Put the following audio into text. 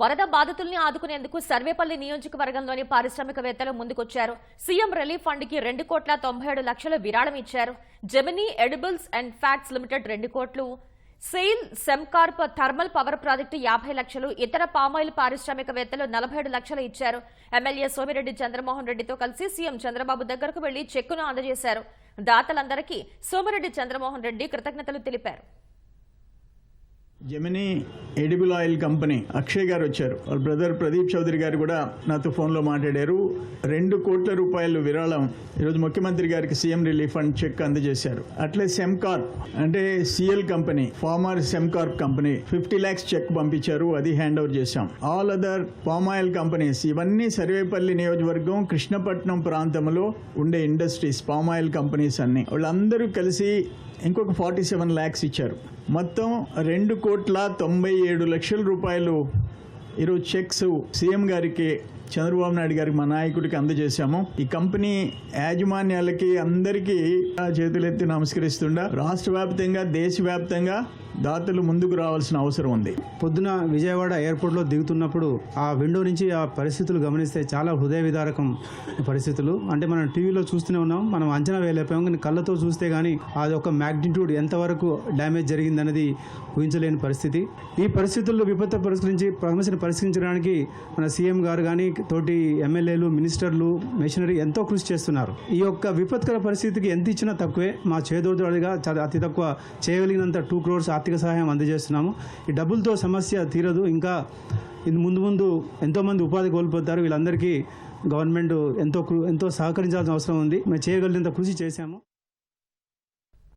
వరద బాధితుల్ని ఆదుకునేందుకు సర్వేపల్లి నియోజకవర్గంలోని పారిశ్రామికవేత్తలు ముందుకొచ్చారు. సీఎం రిలీఫ్ ఫండ్కి రెండు కోట్ల తొంభై ఏడు లక్షల విరాళం ఇచ్చారు. Gemini edibles and fats limited రెండు కోట్లు. SEIL Sembcorp thermal power project యాభై లక్షలు. ఇతర పామాయిల్ పారిశ్రామికవేత్తలు నలభై ఏడు లక్షలు ఇచ్చారు. ఎమ్మెల్యే సోమిరెడ్డి చంద్రమోహన్ రెడ్డితో కలిసి సీఎం చంద్రబాబు దగ్గరకు వెళ్ళి చెక్కును అందజేశారు. దాతలందరికీ సోమిరెడ్డి చంద్రమోహన్ రెడ్డి కృతజ్ఞతలు తెలిపారు. Gemini edible oil company Akshay గారు వచ్చారు. వాళ్ళ బ్రదర్ ప్రదీప్ చౌదరి గారు కూడా నాతో ఫోన్లో మాట్లాడారు. రెండు కోట్ల రూపాయలు విరాళం. ఈరోజు ముఖ్యమంత్రి గారికి సీఎం రిలీఫ్ ఫండ్ చెక్ అందజేశారు. అట్లే సెమ్కార్ప్ అంటే CL company former Sembcorp company fifty lakhs cheque పంపించారు. అది హ్యాండ్ ఓవర్ చేశాం. All other palm oil companies ఇవన్నీ సర్వేపల్లి నియోజకవర్గం కృష్ణపట్నం ప్రాంతంలో ఉండే ఇండస్ట్రీస్ పామ్ ఆయిల్ కంపెనీస్ అన్ని. వాళ్ళందరూ కలిసి ఇంకొక ఫార్టీ సెవెన్ ల్యాక్స్ ఇచ్చారు. మొత్తం రెండు కోట్ల తొంభై ఏడు లక్షల రూపాయలు. ఈరోజు చెక్స్ సీఎం గారికి చంద్రబాబు నాయుడు గారికి మా నాయకుడికి అందజేశాము. ఈ కంపెనీ యాజమాన్యాలకి అందరికీ ఆ చేతులెత్తి నమస్కరిస్తుండ. రాష్ట్ర వ్యాప్తంగా దేశవ్యాప్తంగా దాతలు ముందుకు రావాల్సిన అవసరం ఉంది. పొద్దున విజయవాడ ఎయిర్పోర్ట్లో దిగుతున్నప్పుడు ఆ విండో నుంచి ఆ పరిస్థితులు గమనిస్తే చాలా హృదయ విదారకం పరిస్థితులు. అంటే మనం టీవీలో చూస్తూనే ఉన్నాం మనం అంచనా వేయలేకపోయాం. కానీ కళ్ళతో చూస్తే కానీ అది ఒక మ్యాగ్నిట్యూడ్ ఎంతవరకు డ్యామేజ్ జరిగిందన్నది ఊహించలేని పరిస్థితి. ఈ పరిస్థితుల్లో విపత్తు పరిష్కరించి సమస్యను పరిష్కరించడానికి మన సీఎం గారు కానీ తోటి ఎమ్మెల్యేలు మినిస్టర్లు మిషనరీ ఎంతో కృషి చేస్తున్నారు. ఈ యొక్క విపత్కర పరిస్థితికి ఎంత ఇచ్చినా తక్కువే. మా చేదోడుగా చాలా అతి తక్కువ చేయగలిగినంత టూ క్రోర్స్ ఆర్థిక సహాయం అందజేస్తున్నాము. ఈ డబ్బులతో సమస్య తీరదు. ఇంకా ఇది ముందు ముందు ఎంతోమంది ఉపాధి కోల్పోతారు. వీళ్ళందరికీ గవర్నమెంట్ ఎంతో ఎంతో సహకరించాల్సిన అవసరం ఉంది. మేము చేయగలిగినంత కృషి చేశాము.